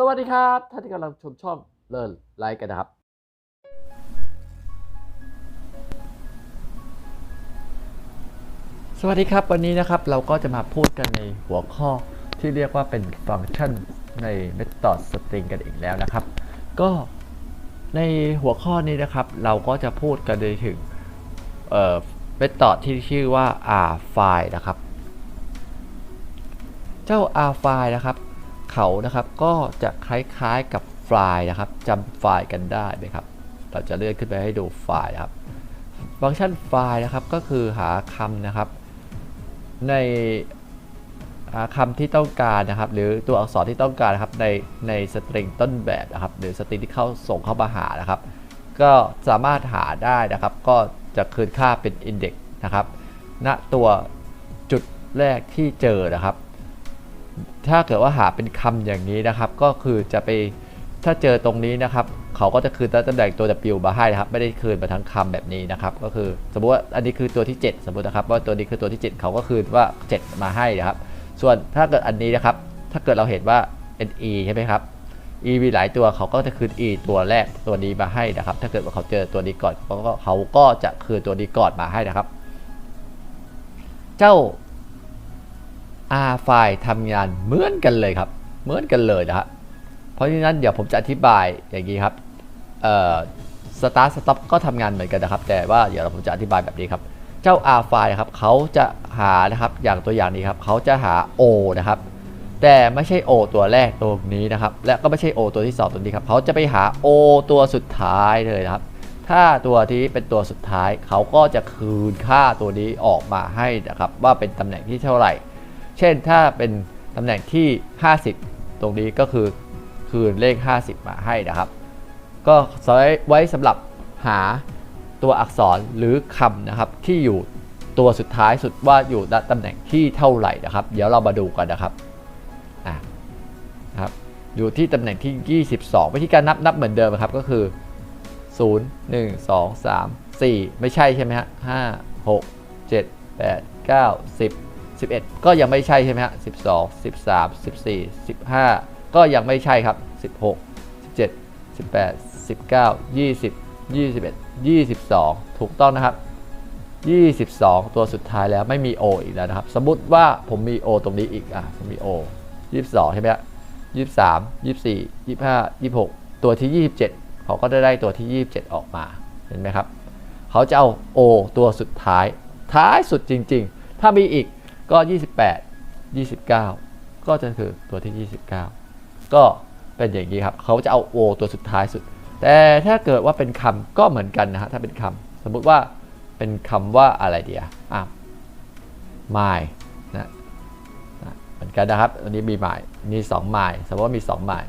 สวัสดีครับท่านที่กำลังชมช่องเลิศไลค์กันนะครับสวัสดีครับวันนี้นะครับเราก็จะมาพูดกันในหัวข้อที่เรียกว่าเป็นฟังก์ชันใน Method String กันอีกแล้วนะครับ ก็ในหัวข้อนี้นะครับ เราก็จะพูดกันในถึงเอ่อ Method ที่ชื่อว่า r file นะครับ เจ้า r file นะครับ เขานะครับก็จะคล้ายๆกับไฟล์นะครับจำไฟล์กันได้ไหมครับ เราจะเลื่อนขึ้นไปให้ดูไฟล์นะครับ ฟังก์ชันไฟล์นะครับก็คือหาคำนะครับ ในหาคำที่ต้องการนะครับ หรือตัวอักษรที่ต้องการนะครับในในสตริงต้นแบบนะครับ หรือสตริงที่เข้าส่งเข้ามาหานะครับ ก็สามารถหาได้นะครับ ก็จะคืนค่าเป็น index นะครับณตัวจุดแรกที่เจอนะครับ ถ้าเกิดว่าหาเป็นคำอย่างนี้นะครับ ก็คือจะไปถ้าเจอตรงนี้นะครับ เขาก็จะคืนตำแหน่งตัว W มาให้นะครับ ไม่ได้คืนมาทั้งคำแบบนี้นะครับ ก็คือสมมติว่าอันนี้คือตัวที่ 7 สมมตินะครับ ว่าตัวนี้คือตัวที่ 7 เขาก็คืนว่า 7 มาให้นะครับ ส่วนถ้าเกิดอันนี้นะครับ ถ้าเกิดเราเห็นว่าเป็น e ใช่ไหมครับ e มีหลายตัวเขาก็จะคืน e ตัวแรกตัวนี้มาให้นะครับ ถ้าเกิดว่าเขาเจอตัวนี้ก่อนเขาก็เขาก็จะคืนตัวนี้ก่อนมาให้นะครับ เจ้า R ไฟล์ทำงานเหมือนกันเลยครับ เหมือนกันเลยนะครับเพราะฉะนั้นเดี๋ยวผมจะอธิบายอย่างนี้ครับเอ่อ start stop ก็ทำงานเหมือนกันนะครับ แต่ว่าเดี๋ยวผมจะอธิบายแบบนี้ครับ เจ้า R ไฟล์ครับเขาจะหานะครับอย่างตัวอย่างนี้ครับเขาจะหา O นะครับแต่ไม่ใช่ O ตัวแรกตรงนี้นะครับ และก็ไม่ใช่ O ตัวที่สองตัวนี้ครับเขาจะไปหา O ตัวสุดท้ายเลยนะครับ ถ้าตัวที่เป็นตัวสุดท้ายเขาก็จะคืนค่าตัวนี้ออกมาให้นะครับ ว่าเป็นตำแหน่งที่เท่าไหร่ เช่นถ้าเป็นตำแหน่งที่ 50 ตรงนี้ก็คือคืนเลข 50 มาให้นะครับ ก็ไว้สำหรับหาตัวอักษรหรือคำนะครับที่อยู่ตัวสุดท้ายสุดว่าอยู่ณตำแหน่งที่เท่าไหร่นะครับ เดี๋ยวเรามาดูกันนะครับอะนะครับ อยู่ที่ตำแหน่งที่ 22 วิธีการนับนับเหมือนเดิมครับก็คือ 0 1 2 3 4 ไม่ใช่ใช่ไหมฮะ5 6 7 8 9 10 11 ก็ยังไม่ใช่ใช่ไหมฮะ12 13 14 15 ก็ยังไม่ใช่ครับ 16 17 18 19 20 21 22 ถูกต้องนะครับ 22 ตัวสุดท้ายแล้วไม่มี O อีกแล้วนะครับ สมมติว่าผมมี O ตรงนี้อีกอะผมมี O 22 ใช่ไหมฮะ23 24 25 26 ตัวที่ 27 เขาก็ได้ได้ตัวที่ 27 ออกมาเห็นไหมครับ เขาจะเอา O ตัวสุดท้าย ท้ายสุดจริง ๆ ถ้ามีอีก ก็ 28 29 ก็จะคือตัวที่ 29 ก็เป็นอย่างนี้ครับเขาจะเอา O ตัวสุดท้ายสุด แต่ถ้าเกิดว่าเป็นคำก็เหมือนกันนะฮะถ้าเป็นคำสมมุติว่าเป็นคำว่าอะไรเดียอะ my นะนะเหมือนกันนะครับอันนี้มี my มี2 my สมมติว่ามี2 my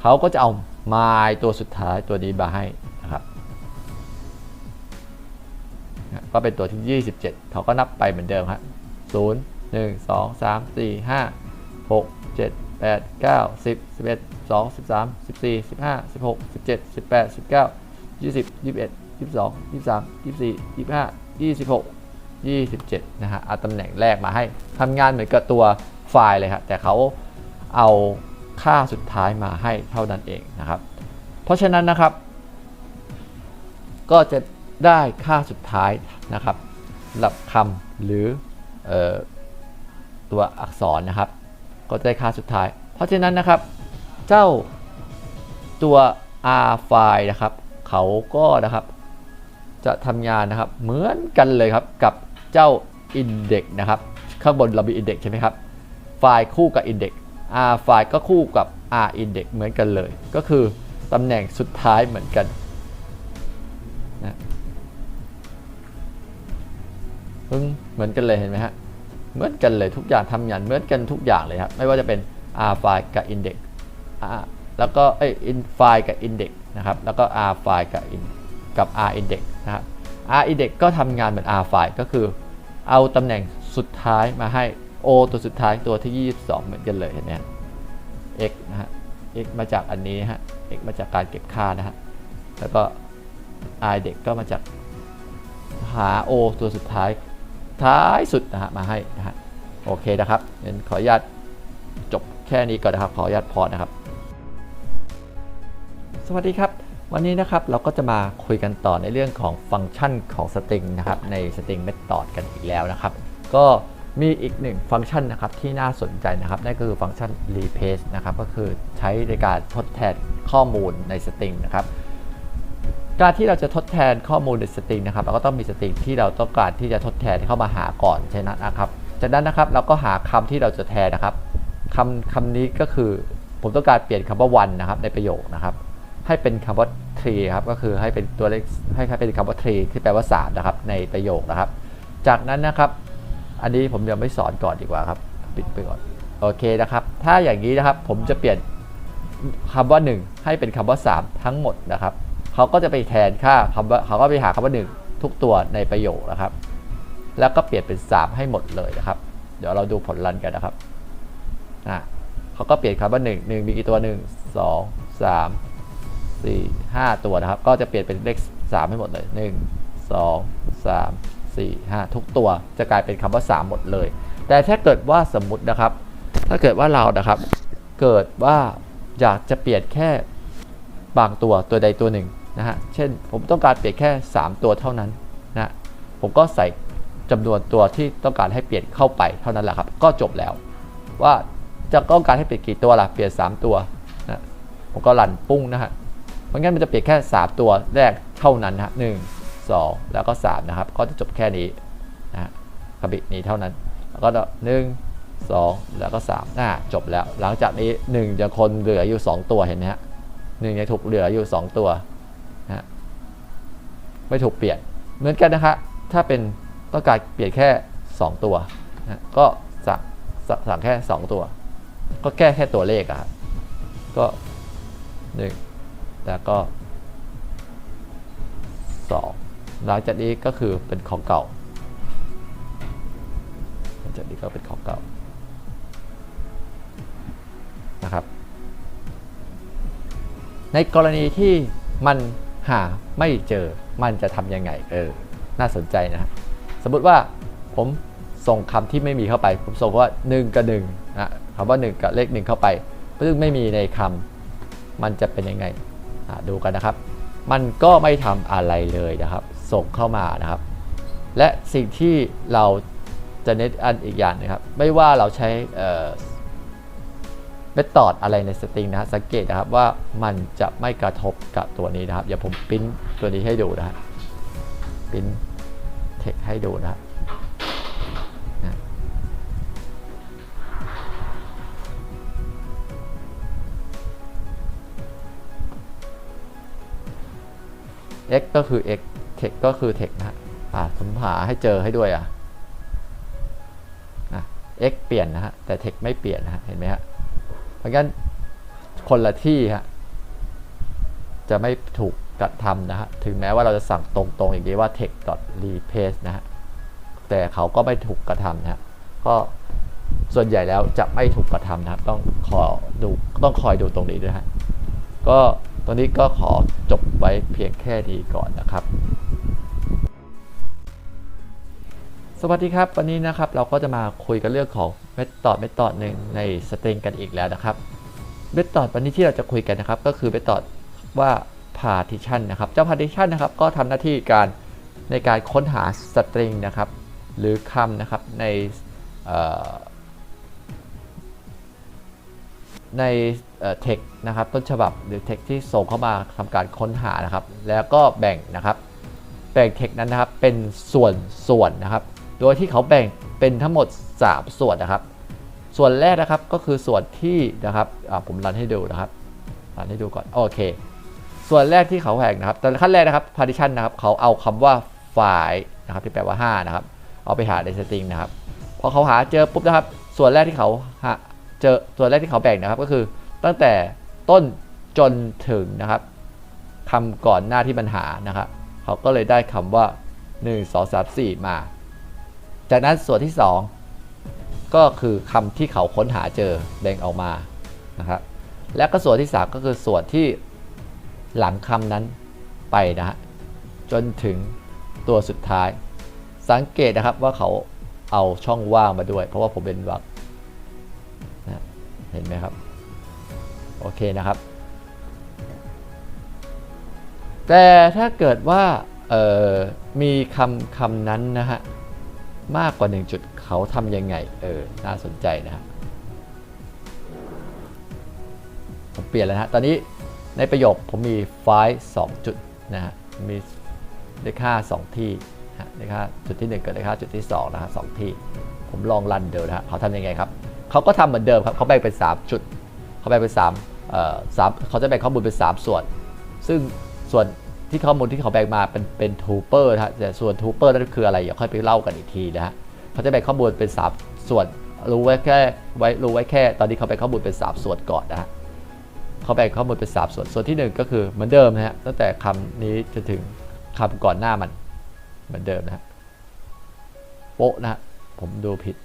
เขาก็จะเอา my ตัวสุดท้ายตัวนี้มาให้นะครับก็เป็นตัวที่ 27 เขาก็นับไปเหมือนเดิมครับ 0 1 2 3 4 5 6 7 8 9 10 11 12 13 14 15 16 17 18 19 20 21 22 23 24 25 26 27นะฮะเอาตำแหน่งแรกมาให้ทำงานเหมือนกับตัวไฟล์เลยครับแต่เขาเอาค่าสุดท้ายมาให้เท่านั้นเองนะครับ เพราะฉะนั้นนะครับ ก็จะได้ค่าสุดท้ายนะครับสำหรับคำหรือ ตัวอักษรนะครับ ก็จะได้ค่าสุดท้าย เพราะฉะนั้นนะครับ เจ้าตัว r file นะครับ เขาก็นะครับ จะทำงานนะครับ เหมือนกันเลยครับกับเจ้า index นะครับ ข้างบนเรามี index ใช่ไหมครับ ไฟล์คู่กับ index r file ก็คู่กับ r index เหมือนกันเลย ก็คือตำแหน่งสุดท้ายเหมือนกัน เหมือนกันเลยเห็นไหมฮะ เหมือนกันเลยทุกอย่างทำอย่างเหมือนกันทุกอย่างเลยครับ ไม่ว่าจะเป็น r file กับ index r แล้วก็เอ้ in file กับ index นะครับ แล้วก็ r file กับ in กับ r index นะครับ r index ก็ทำงานเหมือน r file ก็คือ เอาตำแหน่งสุดท้ายมาให้ o ตัวสุดท้ายตัวที่ 22 เหมือนกันเลยเห็นไหม x นะฮะ x มาจากอันนี้ฮะ x มาจากการเก็บค่านะฮะ แล้วก็ r index ก็มาจากหา o ตัวสุดท้าย ท้ายสุดนะฮะมาให้นะฮะโอเคนะครับงั้นขออนุญาตจบแค่นี้ก่อนนะครับ ขออนุญาตพอนะครับ สวัสดีครับ วันนี้นะครับเราก็จะมาคุยกันต่อในเรื่องของฟังก์ชันของสตริงนะครับในสตริงเมธอดกันอีกแล้วนะครับ ก็มีอีกหนึ่งฟังก์ชันนะครับที่น่าสนใจนะครับนั่นก็คือฟังก์ชัน replace นะครับก็คือใช้ในการทดแทนข้อมูลในสตริงนะครับ การที่เราจะทดแทนข้อมูลในสตริงนะครับเราก็ต้องมีสตริงที่เราต้องการที่จะทดแทนเข้ามาหาก่อนใช่นั้นนะครับ จากนั้นนะครับเราก็หาคำที่เราจะแทนนะครับคำคำนี้ก็คือผมต้องการเปลี่ยนคำว่า one นะครับในประโยคนะครับ ให้เป็นคำว่า tree ครับก็คือให้เป็นตัวเลขให้เป็นคำว่า tree ที่แปลว่า3นะครับในประโยคนะครับ จากนั้นนะครับ อันนี้ผมยังไม่สอนก่อนดีกว่าครับปิดไปก่อนโอเคนะครับ ถ้าอย่างนี้นะครับผมจะเปลี่ยนคำว่า 1 ให้เป็นคำว่า 3 ทั้งหมดนะครับ เขาก็จะไปแทนค่าคำว่าเขาก็ไปหาคำว่า1ทุกตัวในประโยคนะครับ แล้วก็เปลี่ยนเป็น 3 ให้หมดเลยนะครับ เดี๋ยวเราดูผลลันกันนะครับอะเขาก็เปลี่ยนคำว่า1 1มีกี่ตัว 1 2 3 4 5 ตัวนะครับ ก็จะเปลี่ยนเป็นเลข3ให้หมดเลย 1 2 3 4 5 ทุกตัวจะกลายเป็นคำว่า 3 หมดเลย แต่ถ้าเกิดว่าสมมุตินะครับ ถ้าเกิดว่าเรานะครับ เกิดว่าอยากจะเปลี่ยนแค่บางตัวตัวใดตัวหนึ่ง นะฮะ เช่นผมต้องการเปลี่ยนแค่ 3 ตัวเท่านั้นนะผมก็ใส่จำนวนตัวที่ต้องการให้เปลี่ยนเข้าไปเท่านั้นแหละครับ ก็จบแล้ว ว่าจะต้องการให้เปลี่ยนกี่ตัวล่ะ เปลี่ยน 3 ตัวนะผมก็รันปุ้งนะฮะเพราะงั้นมันจะเปลี่ยนแค่ 3 ตัวแรกเท่านั้นนะฮะหนึ่งสองแล้วก็ 3 นะครับ ก็จะจบแค่นี้นะฮะกระบินี้เท่านั้น แล้วก็หนึ่งสองแล้วก็3น่าจบแล้ว หลังจากนี้1ยังคนเหลืออยู่ 2 ตัวเห็นไหมฮะหนึ่งยังถูกเหลืออยู่ 2 ตัว ไม่ถูกเปลี่ยน เหมือนกันนะฮะถ้าเป็นต้องการเปลี่ยนแค่ 2 ตัวนะก็สั่งสั่งสั่งแค่ 2 ตัว ก็แก้แค่ตัวเลขอะครับก็1แล้วก็ 2 หลังจากนี้ก็คือเป็นของเก่าหลังจากนี้ก็เป็นของเก่านะครับ ในกรณีที่มัน หาไม่เจอมันจะทำยังไงเออน่าสนใจนะครับสมมติว่าผมส่งคำที่ไม่มีเข้าไป ผมส่งว่า 1 กับ1นะคำว่า 1 กับเลข 1 เข้าไปซึ่งไม่มีในคำมันจะเป็นยังไงอะดูกันนะครับ มันก็ไม่ทำอะไรเลยนะครับ ส่งเข้ามานะครับ และสิ่งที่เราจะเน้นอันอีกอย่างนะครับ ไม่ว่าเราใช้ เมธอดอะไรในสตริงนะสังเกตนะครับว่ามันจะไม่กระทบกับตัวนี้นะครับเดี๋ยวผมปริ้นตัวนี้ให้ดูนะฮะปริ้นเทคให้ดูนะฮะนะ x ก็คือ x tex ก็คือ tex นะอ่าผมหาให้เจอให้ด้วยอะอะ x เปลี่ยนนะฮะแต่ tex ไม่เปลี่ยนนะฮะเห็นไหมฮะ ราะงั้นคนละที่ฮะจะไม่ถูกกระทำนะฮะ ถึงแม้ว่าเราจะสั่งตรงๆ อย่างนี้ว่า text replace นะฮะ แต่เขาก็ไม่ถูกกระทำนะฮะ ก็ส่วนใหญ่แล้วจะไม่ถูกกระทำนะครับ ต้องขอดูต้องคอยดูตรงนี้ด้วยฮะ ก็ตอนนี้ก็ขอจบไว้เพียงแค่นี้ก่อนนะครับ สวัสดีครับ วันนี้นะครับเราก็จะมาคุยกันเรื่องของ เมธอดเมธอดหนึ่งในสตริงกันอีกแล้วนะครับเมธอดวันนี้ที่เราจะคุยกันนะครับ ก็คือเมธอดว่า partition นะครับ เจ้า partition นะครับ ก็ทำหน้าที่การในการค้นหาสตริงนะครับ หรือคำนะครับในในเทคนะครับต้นฉบับหรือเทคที่ส่งเข้ามาทำการค้นหานะครับ แล้วก็แบ่งนะครับ แบ่งเทคนั้นนะครับเป็นส่วนส่วนนะครับ โดยที่เขาแบ่งเป็นทั้งหมด 3 ส่วนนะครับ ส่วนแรกนะครับก็คือส่วนที่นะครับผมรันให้ดูนะครับรันให้ดูก่อนโอเค ส่วนแรกที่เขาแบ่งนะครับแต่ขั้นแรกนะครับ partition นะครับเขาเอาคำว่าไฟล์นะครับที่แปลว่า 5 นะครับ เอาไปหาในสตริงนะครับพอเขาหาเจอปุ๊บนะครับ ส่วนแรกที่เขาหาเจอส่วนแรกที่เขาแบ่งนะครับ ก็คือตั้งแต่ต้นจนถึงนะครับคำก่อนหน้าที่มันหานะครับ เขาก็เลยได้คำว่า 1 2 3 4 มา จากนั้นส่วนที่ 2 ก็คือคำที่เขาค้นหาเจอแบ่งออกมานะครับและก็ส่วนที่ 3 ก็คือส่วนที่หลังคำนั้นไปนะฮะจนถึงตัวสุดท้าย สังเกตนะครับว่าเขาเอาช่องว่างมาด้วย เพราะว่าผมเป็นวรรคนะเห็นไหมครับ โอเคนะครับ แต่ถ้าเกิดว่ามีคำคำนั้นนะฮะ มากกว่าหนึ่งจุดเขาทำยังไง เออ น่าสนใจนะฮะผมเปลี่ยนแล้วนะตอนนี้ในประโยคผมมีไฟล์สองจุดนะฮะ มีเลขค่าสองที่นะฮะเลขค่าจุดที่หนึ่งกับเลขค่าจุดที่สองนะฮะสองที่ ผมลองรันเดินะฮะเขาทำยังไงครับ เขาก็ทำเหมือนเดิมครับ เขาแบ่งเป็น 3 จุด เขาแบ่งเป็น3เอ่อสามเขาจะแบ่งข้อมูลเป็น 3 ส่วน ซึ่งส่วน ที่ข้อมูลที่เขาแบ่งมาเป็นเป็นทูเปอร์นะฮะแต่ส่วนทูเปอร์นั่นคืออะไรเดี๋ยวค่อยไปเล่ากันอีกทีนะฮะเขาจะแบ่งข้อมูลเป็น3ส่วนรู้ไว้แค่ไว้รู้ไว้แค่ ตอนนี้เขาแบ่งข้อมูลเป็น3ส่วนก่อนนะฮะเขาแบ่งข้อมูลเป็น3ส่วนส่วนทีหนึ่1ก็คือเหมือนเดิมนะฮะตั้งแต่คำนี้จนถึงคำก่อนหน้ามัน เหมือนเดิมนะฮะโป๊ะนะฮะผมดูผิด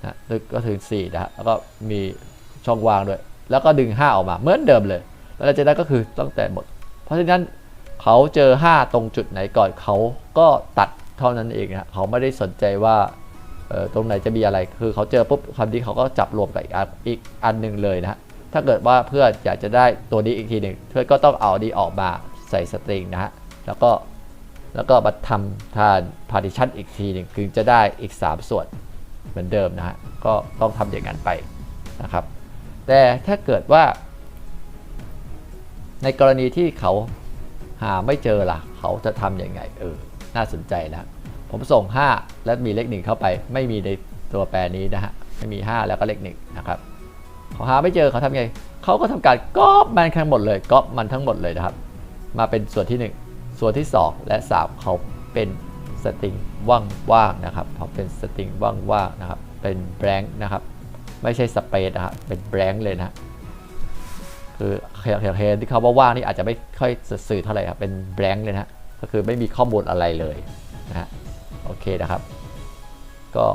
นะก็ถึง4นะฮะแล้วก็มีช่องว่างด้วย แล้วก็ดึง 5 ออกมาเหมือนเดิมเลยแล้วหลังจากนั้นก็คือตั้งแต่หมด เพราะฉะนั้น เขาเจอ 5 ตรงจุดไหนก่อนเขาก็ตัดเท่านั้นเองนะเขาไม่ได้สนใจว่าตรงไหนจะมีอะไรคือเขาเจอปุ๊บคำนี้เขาก็จับรวมกับอีกอันอีกอันหนึ่งเลยนะฮะถ้าเกิดว่าเพื่อนอยากจะได้ตัวนี้อีกทีหนึ่งเพื่อนก็ต้องเอาดีออกมาใส่สตริงนะฮะแล้วก็แล้วก็มาทำทาน partition อีกทีหนึ่งคือจะได้อีก 3 ส่วนเหมือนเดิมนะฮะก็ต้องทำอย่างนั้นไปนะครับ แต่ถ้าเกิดว่า ในกรณีที่เขา หาไม่เจอล่ะ เขาจะทำยังไงเออน่าสนใจนะผมส่ง 5 และมีเลขหนึ่งเข้าไป ไม่มีในตัวแปรนี้นะฮะไม่มี 5 แล้วก็เลขหนึ่งนะครับเขาหาไม่เจอเขาทำไงเขาก็ทำการก๊อปมันทั้งหมดเลยก๊อปมันทั้งหมดเลยนะครับ มาเป็นส่วนที่ 1 ส่วนที่ 2 และ 3 เขาเป็นสตริงว่างๆนะครับเขาเป็นสตริงว่างๆนะครับเป็นแบงค์นะครับ ไม่ใช่สเปซนะครับเป็นแบงค์เลยนะ คือเห็นเห็นที่เขาว่าว่างนี่อาจจะไม่ค่อยสื่อเท่าไหร่ครับเป็นแบงค์เลยนะก็คือไม่มีข้อมูลอะไรเลยนะฮะโอเคนะครับ ก็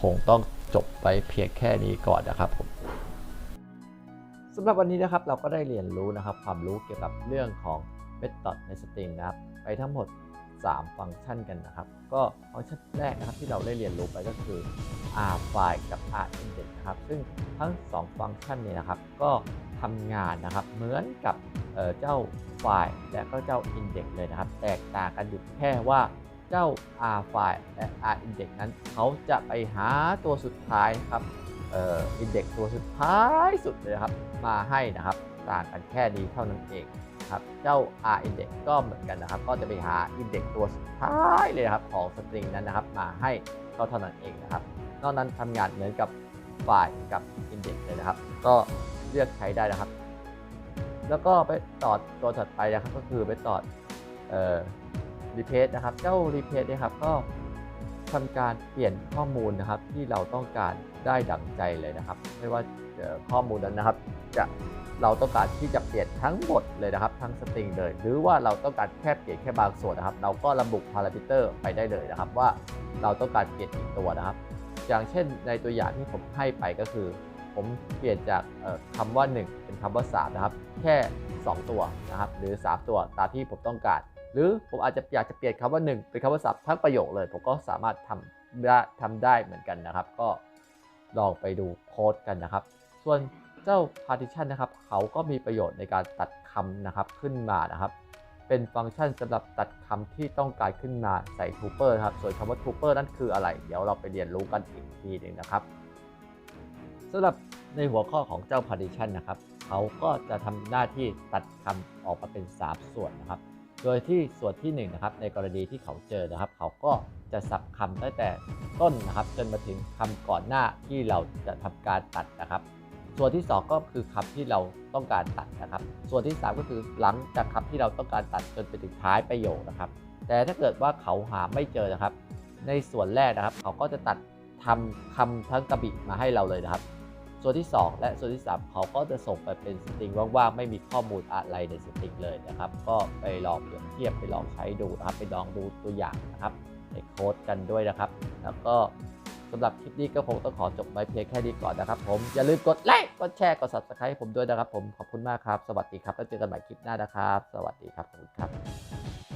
คงต้องจบไปเพียงแค่นี้ก่อนนะครับผมสำหรับวันนี้นะครับเราก็ได้เรียนรู้นะครับความรู้เกี่ยวกับเรื่องของ method ในสตริงนะครับ ไปทั้งหมด 3 ฟังก์ชันกันนะครับ ก็ฟังก์ชันแรกนะครับที่เราได้เรียนรู้ไปก็คือ r file กับ r index นะครับ ซึ่งทั้ง 2 ฟังก์ชันนี้นะครับ ก็ทำงานนะครับเหมือนกับเเจ้าไฟล์และก็เจ้า index เลยนะครับ แตกต่างกันอยู่แค่ว่าเจ้า r file และ r index นั้นเขาจะไปหาตัวสุดท้ายครับอ่อ index ตัวสุดท้ายสุดเลยครับ มาให้นะครับ ต่างกันแค่นี้เท่านั้นเอง ครับ เจ้า r index ก็เหมือนกันนะครับ ก็จะไปหา index ตัวสุดท้ายเลยนะครับของสตริงนั้นนะครับ มาให้ก็เท่านั้นเองนะครับ นอกนั้นทำงานเหมือนกับไฟล์กับ index เลยนะครับ ก็เลือกใช้ได้นะครับ แล้วก็ไปต่อตัวถัดไปนะครับ ก็คือไปต่อเอ่อ replace นะครับ เจ้า replace นี่ยครับก็ทำการเปลี่ยนข้อมูลนะครับที่เราต้องการได้ดั่งใจเลยนะครับ ไม่ว่าข้อมูลนั้นนะครับ จะ เราต้องการที่จะเปลี่ยนทั้งหมดเลยนะครับ ทั้งสตริงเลย หรือว่าเราต้องการแค่เปลี่ยนแค่บางส่วนนะครับ เราก็ระบุพารามิเตอร์ไปได้เลยนะครับ ว่าเราต้องการเปลี่ยนกี่ตัวนะครับ อย่างเช่นในตัวอย่างที่ผมให้ไปก็คือ ผมเปลี่ยนจากเอ่อคำว่า 1 เป็นคำว่า3นะครับ แค่ 2 ตัวนะครับ หรือ 3 ตัวตามที่ผมต้องการ หรือผมอาจจะอยากจะเปลี่ยนคำว่า 1 เป็นคำว่า3ทั้งประโยคเลย ผมก็สามารถทำได้ทำได้เหมือนกันนะครับ ก็ลองไปดูโค้ดกันนะครับ ส่วน เจ้า partition นะครับ เขาก็มีประโยชน์ในการตัดคำนะครับขึ้นมานะครับ เป็นฟังก์ชันสำหรับตัดคำที่ต้องการขึ้นมาใส่ tuple ครับ ส่วนคำว่า tuple นั่นคืออะไร เดี๋ยวเราไปเรียนรู้กันอีกทีหนึ่งนะครับสำหรับในหัวข้อของเจ้า partition นะครับ เขาก็จะทำหน้าที่ตัดคำออกมาเป็น 3 ส่วนนะครับ โดยที่ส่วนที่1นะครับ ในกรณีที่เขาเจอนะครับ เขาก็จะสับคำตั้งแต่ต้นนะครับ จนมาถึงคำก่อนหน้าที่เราจะทำการตัดนะครับ ส่วนที่ 2 ก็คือคำที่เราต้องการตัดนะครับ ส่วนที่ 3 ก็คือหลังจากคำที่เราต้องการตัดจนไปถึงท้ายประโยคนะครับ แต่ถ้าเกิดว่าเขาหาไม่เจอนะครับ ในส่วนแรกนะครับ เขาก็จะตัดทำคำทั้งกระบิมาให้เราเลยนะครับ ส่วนที่ 2 และส่วนที่ 3 เขาก็จะส่งไปเป็นสตริงว่างๆไม่มีข้อมูลอะไรในสตริงเลยนะครับ ก็ไปลองเปรียบเทียบไปลองใช้ดูนะครับ ไปลองดูตัวอย่างนะครับในโค้ดกันด้วยนะครับ แล้วก็สำหรับคลิปนี้ก็คงต้องขอจบไว้เพียงแค่นี้ก่อนนะครับ ผมอย่าลืมกดไลค์ กดแชร์ กด subscribe ผมด้วยนะครับผม ขอบคุณมากครับ สวัสดีครับ แล้วเจอกันใหม่คลิปหน้านะครับ สวัสดีครับ ขอบคุณครับ